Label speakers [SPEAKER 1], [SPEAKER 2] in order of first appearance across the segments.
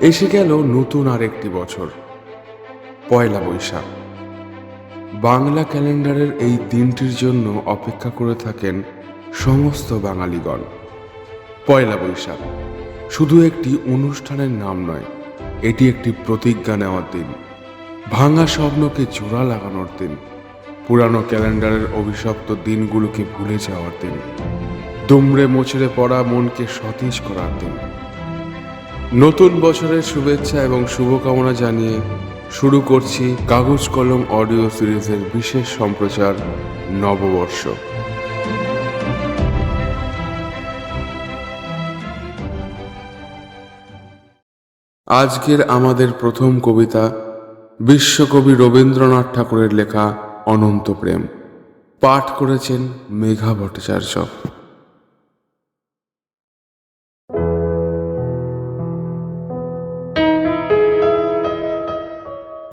[SPEAKER 1] এসে গেল নতুন আরেকটি বছর। পয়লা বৈশাখ। বাংলা ক্যালেন্ডারের এই দিনটির জন্য অপেক্ষা করে থাকেন সমস্ত বাঙালিগণ। পয়লা বৈশাখ। শুধু একটি অনুষ্ঠানের নাম নয়, এটি একটি প্রতিজ্ঞা নেওয়ার দিন। ভাঙা স্বপ্নকে জোড়া লাগানোর দিন। পুরানো ক্যালেন্ডারের অভিশপ্ত দিনগুলোকে ভুলে যাওয়ার দিন। দুমড়ে মোচড়ে পড়া মনকে সতেজ করার দিন। নতুন বছরের শুভেচ্ছা এবং শুভকামনা জানিয়ে শুরু করছি কাগজ কলম অডিও সিরিজের বিশেষ সম্প্রচার নববর্ষ। আজকের আমাদের প্রথম কবিতা বিশ্বকবি রবীন্দ্রনাথ ঠাকুরের লেখা অনন্ত প্রেম। পাঠ করেছেন মেঘা ভট্টাচার্য।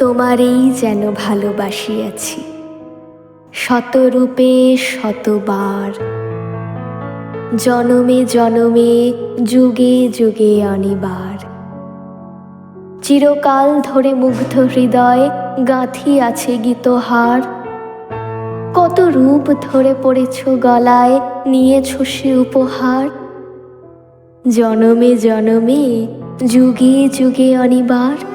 [SPEAKER 2] তোমারেই যেন ভালোবাসিয়াছি। শতরূপে শতবার। জনমে জনমে, যুগে যুগে অনিবার। চিরকাল ধরে মুগ্ধ হৃদয় গাঁথি আছে গীতহার। কত রূপ ধরে পড়েছ গলায়, নিয়েছ সে উপহার। জনমে জনমে, যুগে যুগে অনিবার।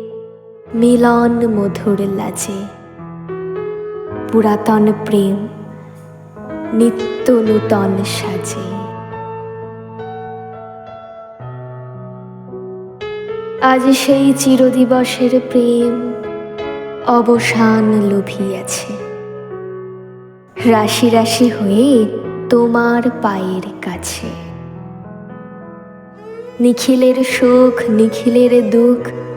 [SPEAKER 2] মিলন মধুর লাজে। পুরাতন প্রেম নিত্য নূতন সাজে। আজ সেই চিরদিবসের প্রেম অবসান লোভিয়াছে। রাশি রাশি হয়ে তোমার পায়ের কাছে। নিখিলের সুখ নিখিলের দুঃখ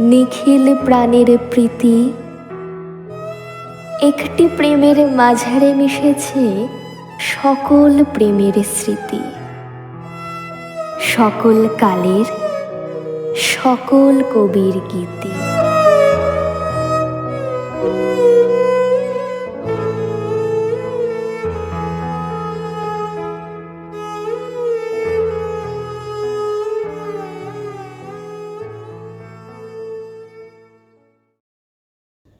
[SPEAKER 2] নিখিল প্রাণের প্রীতি। একটি প্রেমের মাঝারে মিশেছে সকল প্রেমের স্মৃতি। সকল কালের, সকল কবির গীতি।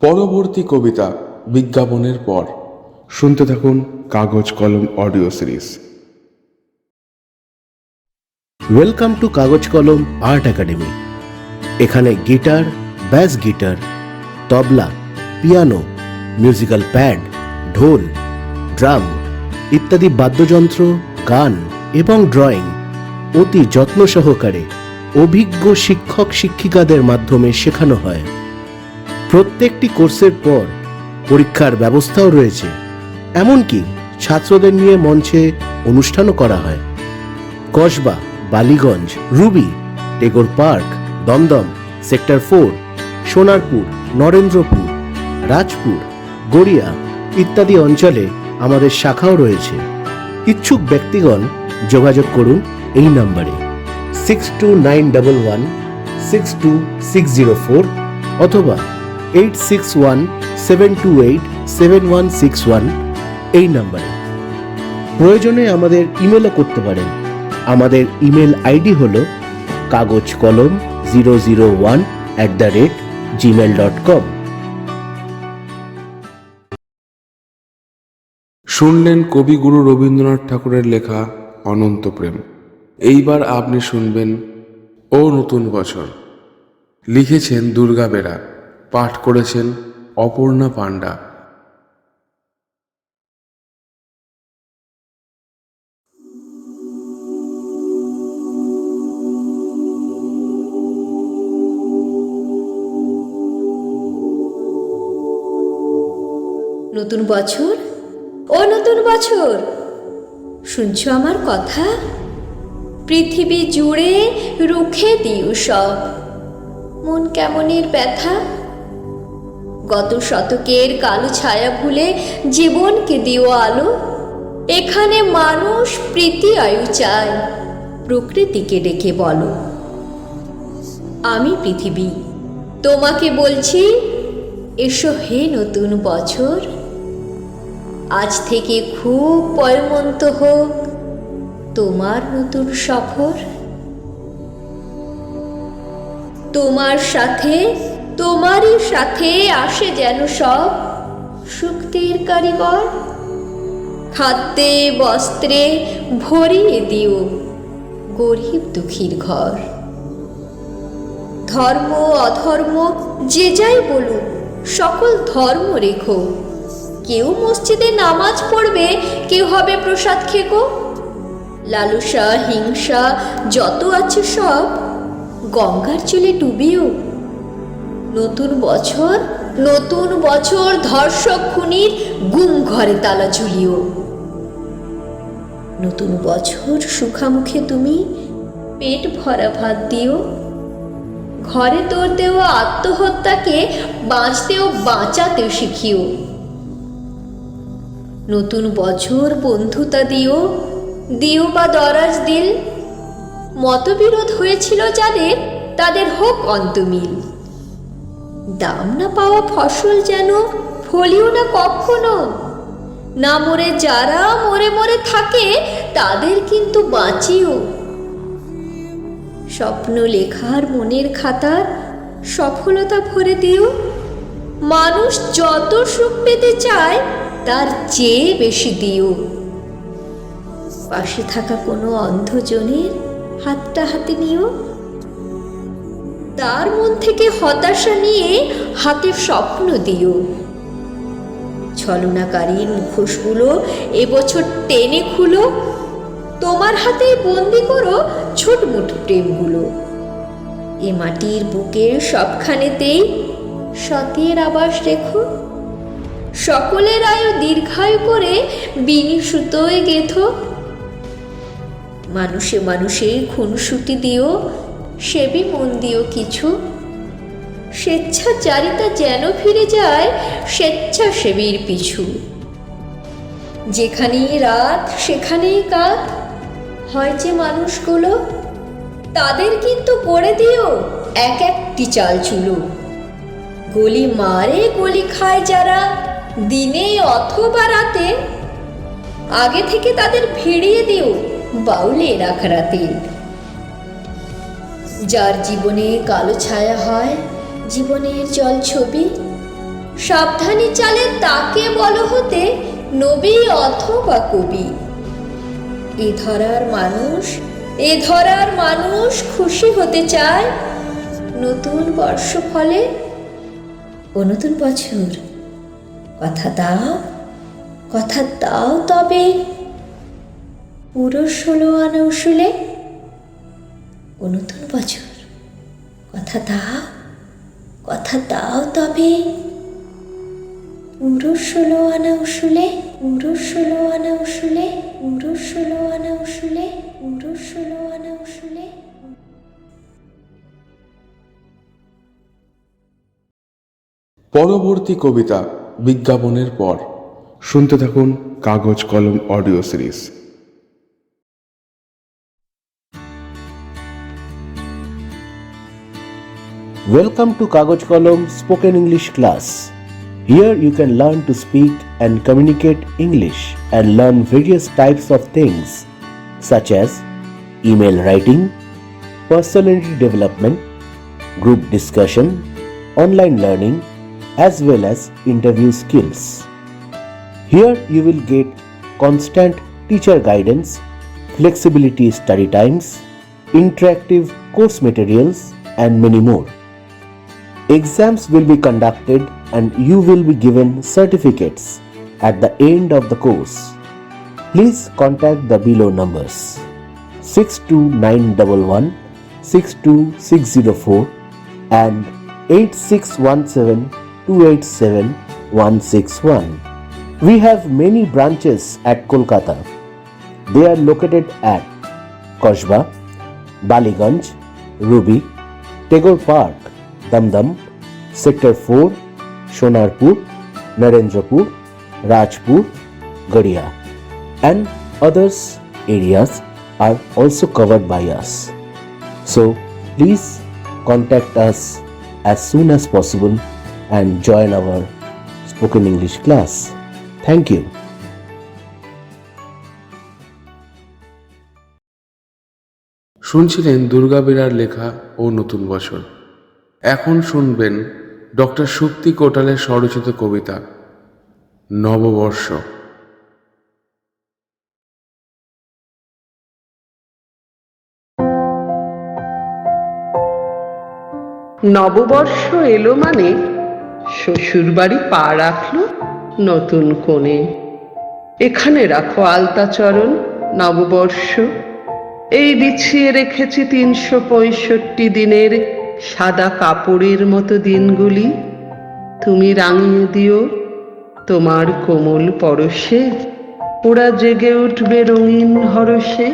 [SPEAKER 1] পরবর্তী কবিতা বিজ্ঞাপনের পর। শুনতে থাকুন Kagoj Kolom audio series.
[SPEAKER 3] Welcome to Kagoj Kolom art academy এখানে guitar, bass guitar, tabla, piano musical pad dhol, drum ইত্যাদি বাদ্যযন্ত্র, গান এবং ড্রয়িং অতি যত্ন সহকারে অভিজ্ঞ শিক্ষক শিক্ষিকাদের মাধ্যমে শেখানো হয়। প্রত্যেকটি কোর্সের পর পরীক্ষার ব্যবস্থাও রয়েছে। এমনকি ছাত্রদের নিয়ে মঞ্চে অনুষ্ঠানও করা হয়। Kasba, Ballygunge, Ruby, Tagore park, Dumdum, sector four, Sonarpur, Narendrapur, Rajpur, Garia ইত্যাদি অঞ্চলে আমাদের শাখাও রয়েছে। ইচ্ছুক ব্যক্তিগণ যোগাযোগ করুন এই নম্বরে। Six two nine double one six two six zero four অথবা eight six one seven two eight seven one six one এই নম্বরে। প্রয়োজনে আমাদের ইমেলও করতে পারেন। আমাদের ইমেল আইডি হল Kagoj Kolom zero zero one at the rate gmail dot com
[SPEAKER 1] শুনলেন কবিগুরু রবীন্দ্রনাথ ঠাকুরের লেখা অনন্ত প্রেম। এইবার আপনি শুনবেন ও নতুন বছর। লিখেছেন দুর্গা বেরা পাঠ করেছেন অপর্ণা পাণ্ডা।
[SPEAKER 4] নতুন বছর? ও নতুন বছর! শুনছো আমার কথা? পৃথিবী জুড়ে রুখে দিও সব। মন কেমনের ব্যথা? গত শতকের কালো ছায়া ভুলে জীবনকে দিও আলো। এখানে মানুষ প্রীতি আয়ু চায়, প্রকৃতিকে ডেকে বলো। আমি পৃথিবী, তোমাকে বলছি, এসো হে নতুন বছর। আজ থেকে খুব পয়মন্ত হোক তোমার নতুন সফর। তোমার সাথে তোমারই সাথে আসে যেন সব শুক্তির কারিগর। খাদ্যে, বস্ত্রে ভরিয়ে দিও গরিব দুঃখীর ঘর। ধর্ম, অধর্ম, যে যাই বলুক সকল ধর্ম রেখো। কেউ মসজিদে নামাজ পড়বে, কেউ হবে প্রসাদ খেকো। লালসা, হিংসা, যত আছে সব গঙ্গার চুলে ডুবিও। নতুন বছর নতুন বছর ধর্ষক খুনির গুম ঘরে তালা ঝুলিও। নতুন বছর সুখামুখে তুমি পেট ভরা ভাত দিও। ঘরে তোর আত্মহত্যাকে বাঁচতেও বাঁচাতেও শিখিও। নতুন বছর বন্ধুতা দিও দিও বা দরাজ দিল। মতবিরোধ হয়েছিল যাদের, তাদের হোক অন্তমিল। দাম না পাওয়া ফসল যেন ফলিও না কখনো? না মরে যারা মরে মরে থাকে, তাদের কিন্তু বাঁচিও। স্বপ্ন লেখার মনের খাতার সফলতা ভরে দিও। মানুষ যত সুখ পেতে চায়, তার চেয়ে বেশি দিও। পাশে থাকা কোনো অন্ধজনের হাতটা হাতে নিও। তার মন থেকে হতাশা নিয়ে হাতের স্বপ্ন দিও। ছলনাকারীর মুখোশগুলো এবছর টেনে খুলো। তোমার হাতে বন্দি করো ছোটমোট প্রেমগুলো। এ মাটির বুকের সবখানেতেই সতের আবাস রেখো। সকলের আয়ু দীর্ঘায়ু করে বিনি সুতোয় গেথো। মানুষে মানুষে খুনসুটি দিও। সেবি মন দিও কিছু। স্বেচ্ছাচারিতা যেন ফিরে যায় স্বেচ্ছাসেবীর পিছু। যেখানেই রাত সেখানেই কাক হয় যে মানুষগুলো, তাদের কিন্তু করে দিও এক একটি চাল চুলো। গলি মারে, গলি খায় যারা দিনে অথবা রাতে। আগে থেকে তাদের ভিড়িয়ে দিও বাউলে রাখারাতে যার জীবনে কালো ছায়া হয়, জীবনের জল ছবি। সাবধানী চালে তাকে বলো হতে, নবী অথবা কবি। এ ধরার মানুষ, এ ধরার মানুষ খুশি হতে চায়। নতুন বর্ষ ফলে ও নতুন বছর। কথা দাও কথা দাও তবে। পুরো ষোলো আনা ও নতুন বছর। কথা দাও কথা দাও তবে। পুরো ষোলো আনা উসুলে পুরো ষোলো আনা উসুলে পুরো ষোলো আনা উসুলে পুরো ষোলো আনা উসুলে।
[SPEAKER 1] পরবর্তী কবিতা বিজ্ঞাপনের পর। শুনতে থাকুন Kagoj Kolom audio series.
[SPEAKER 3] Welcome to Kagoj Kolom Spoken English class. Here you can learn to speak and communicate English and learn various types of things such as email writing, personality development, group discussion, online learning, as well as interview skills. Here you will get constant teacher guidance, flexibility study times, interactive course materials, and many more. Exams will be conducted and you will be given certificates at the end of the course. Please contact the below numbers 62911 62604 and 8617 287 161. We have many branches at Kolkata. They are located at Koshba, Baliganj, Ruby, Tagore Park, Dumdum sector four Sonarpur Narendrapur Rajpur Garia and others areas are also covered by us so please contact us as soon as possible and join our spoken English class thank you
[SPEAKER 1] শুনছিলেন দুর্গা বিড়ার লেখা ও নতুন বছর। এখন শুনবেন doctor শক্তি কোটালের স্বরচিত কবিতা, নববর্ষ।
[SPEAKER 5] নববর্ষ এলো মানে শ্বশুরবাড়ি পা রাখল নতুন কোণে। এখানে রাখো আলতাচরণ নববর্ষ। এই বিছিয়ে রেখেছি তিনশো পঁয়ষট্টি দিনের সাদা কাপড়ের মতো দিনগুলি। তুমি রাঙিয়ে দিও তোমার কোমল পরশে। ওরা জেগে উঠবে রঙিন হরসে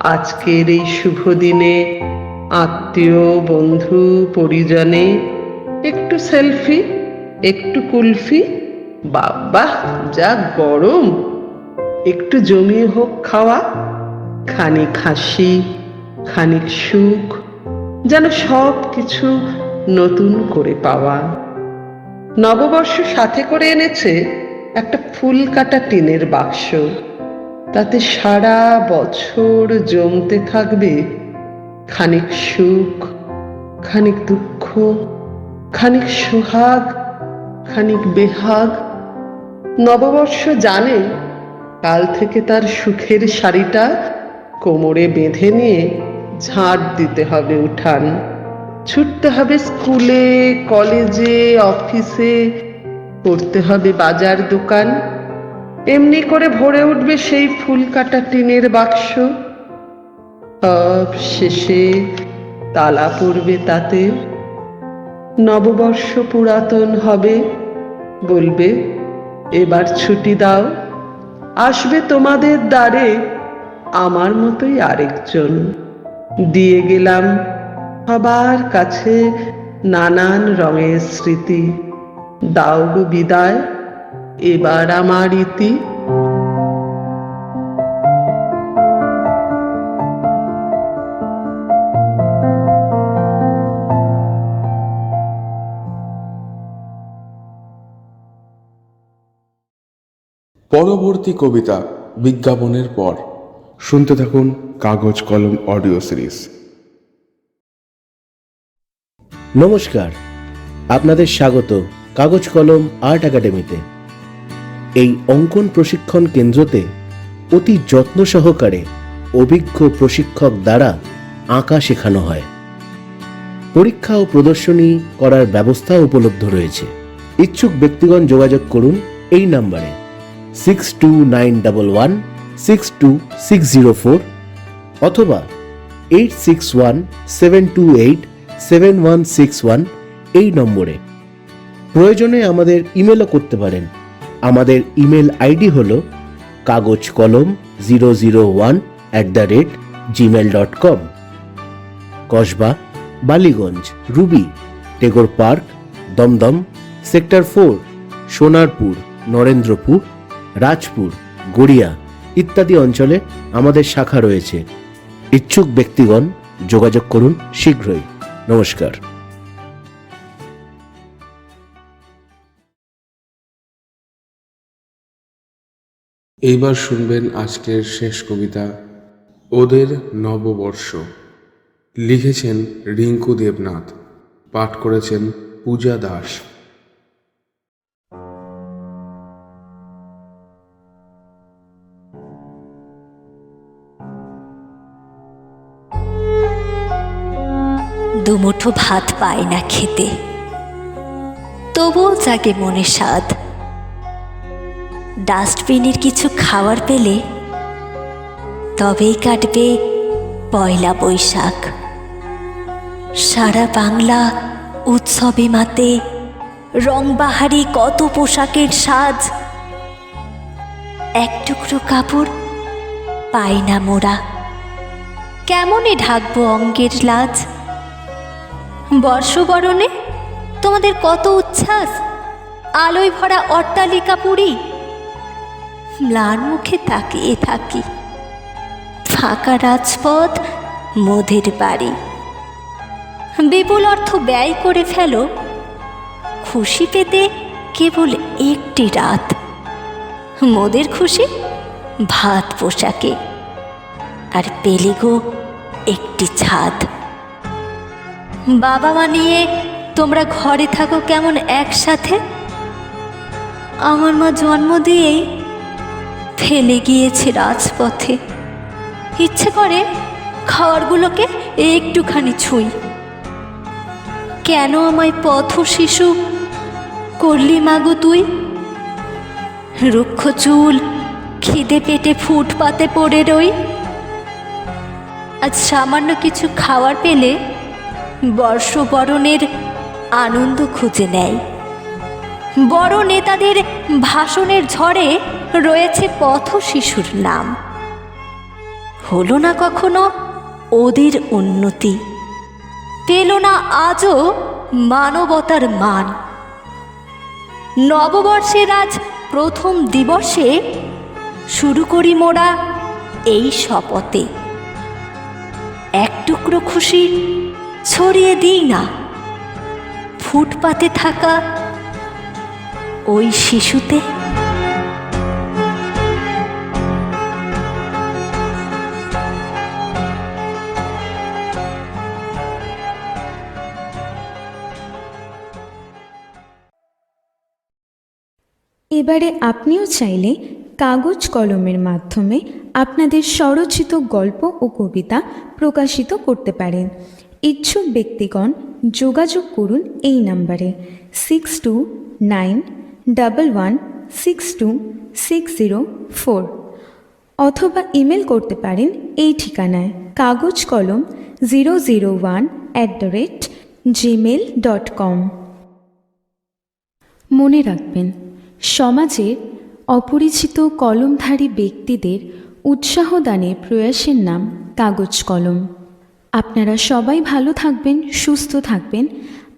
[SPEAKER 5] আজকের এই শুভ দিনে আত্মীয়, বন্ধু, পরিজনে, একটু সেলফি, একটু কুলফি। বাবা, যা গরম! একটু জমিয়ে হোক খাওয়া, খানিক হাসি, খানিক সুখ। যেন সব কিছু নতুন করে পাওয়া। নববর্ষ সাথে করে এনেছে একটা ফুল কাটা টিনের বাক্স। তাতে সারা বছর জমতে থাকবে খানিক সুখ, খানিক দুঃখ, খানিক সোহাগ, খানিক বেহাগ। নববর্ষ জানে কাল থেকে তার সুখের শাড়িটা কোমরে বেঁধে নিয়ে ঝাড় দিতে হবে উঠান। ছুটতে হবে স্কুলে, কলেজে, অফিসে করতে হবে বাজার দোকান। এমনি করে ভরে উঠবে সেই ফুল কাটা টিনের বাক্স। সব শেষে তালা পড়বে তাতে। নববর্ষ পুরাতন হবে, বলবে, এবার ছুটি দাও। আসবে তোমাদের দ্বারে আমার মতোই আরেকজন। দিয়ে গেলাম সবার কাছে নানান রঙের স্মৃতি। দাও গো বিদায় এবার আমার ইতি।
[SPEAKER 1] পরবর্তী কবিতা বিজ্ঞাপনের পর। শুনতে থাকুন কাগজ, কলম অডিও সিরিজ
[SPEAKER 3] নমস্কার। আপনাদের স্বাগত কাগজ, কলম আর্ট একাডেমিতে এই অঙ্কন প্রশিক্ষণ কেন্দ্রতে অতি যত্ন সহকারে অভিজ্ঞ প্রশিক্ষক দ্বারা আঁকা শেখানো হয়। পরীক্ষা ও প্রদর্শনী করার ব্যবস্থা উপলব্ধ রয়েছে। ইচ্ছুক ব্যক্তিগণ যোগাযোগ করুন এই নাম্বারে। Six two nine double one six two six zero four অথবা eight six one seven two eight seven one six one এই নম্বরে। প্রয়োজনে আমাদের ইমেলও করতে পারেন। আমাদের ইমেল আইডি হল Kagoj Kolom zero zero one at the rate gmail dot com Kasba, Ballygunge, Ruby, Tagore park, Dumdum, sector four, Sonarpur, Narendrapur, Rajpur, Garia ইত্যাদি অঞ্চলে আমাদের শাখা রয়েছে। ইচ্ছুক ব্যক্তিগণ যোগাযোগ করুন শীঘ্রই। নমস্কার।
[SPEAKER 1] এইবার শুনবেন আজকের শেষ কবিতা, ওদের নববর্ষ। লিখেছেন রিঙ্কু দেবনাথ, পাঠ করেছেন পূজা দাস।
[SPEAKER 6] দুমুঠো ভাত পায় না খেতে। তবুও জাগে মনে স্বাদ। ডাস্টবিনের কিছু খাওয়ার পেলে তবেই কাটবে পয়লা বৈশাখ। সারা বাংলা উৎসবে মাতে রংবাহারি কত পোশাকের সাজ। এক টুকরো কাপড় পাই না মোরা কেমনে ঢাকবো অঙ্গের লাজ? বর্ষবরণে? তোমাদের কত উচ্ছ্বাস? আলোয় ভরা অট্টালিকা পুরী। ম্লান মুখে তাকিয়ে থাকি। ফাঁকা রাজপথ, মোদের বাড়ি। বিপুল অর্থ ব্যয় করে ফেলো। খুশি পেতে কেবল একটি রাত। মোদের খুশি ভাত পোশাকে। আর পেলে গো একটি ছাদ। বাবা মা নিয়ে তোমরা ঘরে থাকো কেমন একসাথে? আমার মা জন্ম দিয়েই ফেলে গিয়েছে রাজপথে। ইচ্ছে করে খাওয়ারগুলোকে একটুখানি ছুঁই। কেন আমায় পথ শিশু করলি মাগো তুই? রুক্ষ চুল, খিদে পেটে ফুটপাতে পড়ে রই। আজ সামান্য কিছু খাওয়ার পেলে বর্ষবরণের আনন্দ খুঁজে নেয়। বড় নেতাদের ভাষণের ঝড়ে রয়েছে পথ শিশুর নাম। হলো না কখনো ওদের উন্নতি। পেল না আজও মানবতার মান। নববর্ষের আজ প্রথম দিবসে শুরু করি মোরা এই শপথে। এক টুকরো খুশি ছড়িয়ে দিই না। ফুটপাতে থাকা ওই শিশুতে।
[SPEAKER 7] এবারে আপনিও চাইলে কাগজ কলমের মাধ্যমে আপনাদের স্বরচিত গল্প ও কবিতা প্রকাশিত করতে পারেন। ইচ্ছুক ব্যক্তিগণ যোগাযোগ করুন এই নাম্বারে six two nine double one six two six zero four অথবা ইমেল করতে পারেন এই ঠিকানায় Kagoj Kolom zero zero one at the rate gmail dot com মনে রাখবেন, সমাজে অপরিচিত কলমধারী ব্যক্তিদের উৎসাহদানের প্রয়াসের নাম কাগজ কলম। আপনারা সবাই ভালো থাকবেন সুস্থ থাকবেন।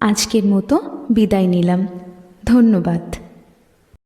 [SPEAKER 7] আজকের মতো বিদায় নিলাম। ধন্যবাদ।